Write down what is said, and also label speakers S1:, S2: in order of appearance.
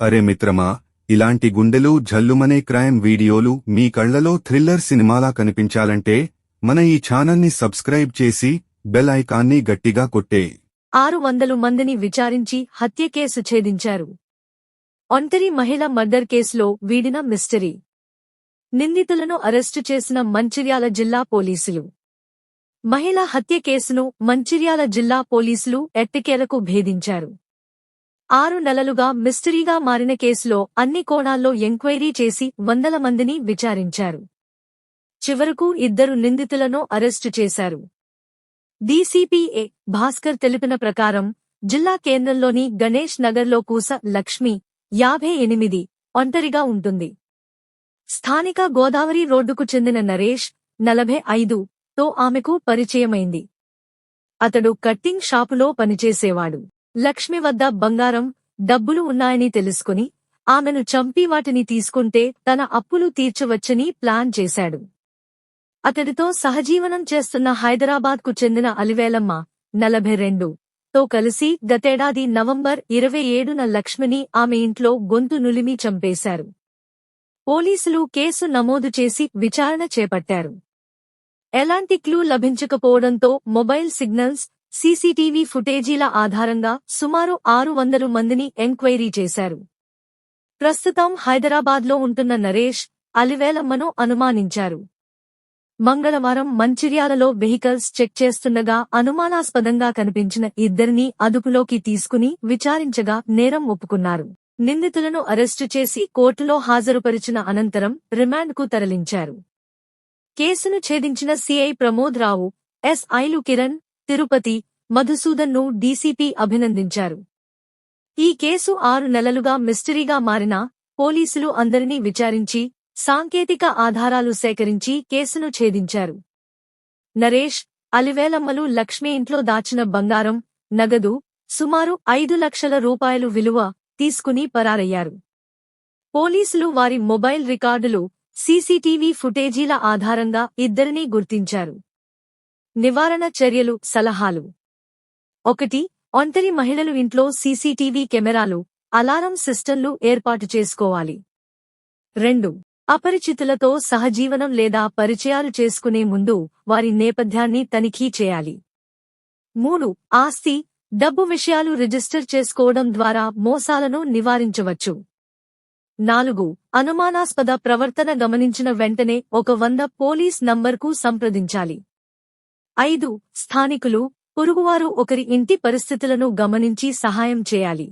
S1: అరే మిత్రమా ఇలాంటి గుండెలు జల్లుమనే క్రైమ్ వీడియోలు మీ కళ్ళలో థ్రిల్లర్ సినిమాలా కనిపించాలంటే మన ఈ ఛానల్ని సబ్స్క్రైబ్ చేసి బెల్ ఐకాన్ని గట్టిగా కొట్టే.
S2: ఆరు వందలు మందిని విచారించి హత్య కేసు ఛేదించారు. ఒంటరి మహిళ మర్డర్ కేసులో వీడిన మిస్టరీ. నిందితులను అరెస్టు చేసిన మంచిర్యాల జిల్లా పోలీసులు. మహిళ హత్య కేసును మంచిర్యాల జిల్లా పోలీసులు ఎట్టకేలకు భేదించారు. ఆరు నెలలుగా మిస్టరీగా మారిన కేసులో అన్ని కోణాల్లో ఎంక్వైరీ చేసి వందల మందిని విచారించారు. చివరకు ఇద్దరు నిందితులను అరెస్టు చేశారు. డీసీపీఏ భాస్కర్ తెలిపిన ప్రకారం జిల్లా కేంద్రంలోని గణేష్ నగర్లో కూస లక్ష్మి యాభై ఎనిమిది ఒంటరిగా ఉంటుంది. స్థానిక గోదావరి రోడ్డుకు చెందిన నరేష్ నలభై ఐదు తో ఆమెకు పరిచయమైంది. అతడు కట్టింగ్ షాపులో పనిచేసేవాడు. లక్ష్మి వద్ద బంగారం డబ్బులు ఉన్నాయని తెలుసుకుని ఆమెను చంపి వాటిని తీసుకుంటే తన అప్పులు తీర్చవచ్చని ప్లాన్ చేశాడు. అతడితో సహజీవనం చేస్తున్న హైదరాబాద్కు చెందిన అలివేలమ్మ నలభై రెండు తో కలిసి గతేడాది నవంబర్ ఇరవై ఏడున లక్ష్మిని ఆమె ఇంట్లో గొంతు నులిమి చంపేశారు. పోలీసులు కేసు నమోదు చేసి విచారణ చేపట్టారు. ఎలాంటి క్లూ లభించకపోవడంతో మొబైల్ సిగ్నల్స్ సీసీటీవీ ఫుటేజీల ఆధారంగా సుమారు ఆరు వందలు మందిని ఎంక్వైరీ చేశారు. ప్రస్తుతం హైదరాబాద్లో ఉంటున్న నరేష్ అలివేలమ్మను అనుమానించారు. మంగళవారం మంచిర్యాలలో వెహికల్స్ చెక్ చేస్తుండగా అనుమానాస్పదంగా కనిపించిన ఇద్దరిని అదుపులోకి తీసుకుని విచారించగా నేరం ఒప్పుకున్నారు. నిందితులను అరెస్టు చేసి కోర్టులో హాజరుపరిచిన అనంతరం రిమాండ్కు తరలించారు. కేసును ఛేదించిన సీఐ ప్రమోద్ రావు ఎస్ఐలు కిరణ్ తిరుపతి మధుసూదన్ను డీసీపీ అభినందించారు. ఈ కేసు ఆరు నెలలుగా మిస్టరీగా మారినా పోలీసులు అందరినీ విచారించి సాంకేతిక ఆధారాలు సేకరించి కేసును ఛేదించారు. నరేష్ అలివేలమ్మలు లక్ష్మి ఇంట్లో దాచిన బంగారం నగదు సుమారు ఐదు లక్షల రూపాయలు విలువ తీసుకుని పరారయ్యారు. పోలీసులు వారి మొబైల్ రికార్డులు సీసీటీవీ ఫుటేజీల ఆధారంగా ఇద్దరినీ గుర్తించారు. నివారణ చర్యలు సలహాలు. ఒకటి ఒంటరి మహిళలు ఇంట్లో సీసీటీవీ కెమెరాలు అలారం సిస్టంలు ఏర్పాటు చేసుకోవాలి. రెండు అపరిచితులతో సహజీవనం లేదా పరిచయాలు చేసుకునే ముందు వారి నేపథ్యాన్ని తనిఖీ చేయాలి. మూడు ఆస్తి డబ్బు విషయాలు రిజిస్టర్ చేసుకోవడం ద్వారా మోసాలను నివారించవచ్చు. నాలుగు అనుమానాస్పద ప్రవర్తన గమనించిన వెంటనే ఒక వంద పోలీస్ నంబర్కు సంప్రదించాలి. ఐదు స్థానికులు పొరుగువారు ఒకరి ఇంటి పరిస్థితులను గమనించి సహాయం చేయాలి.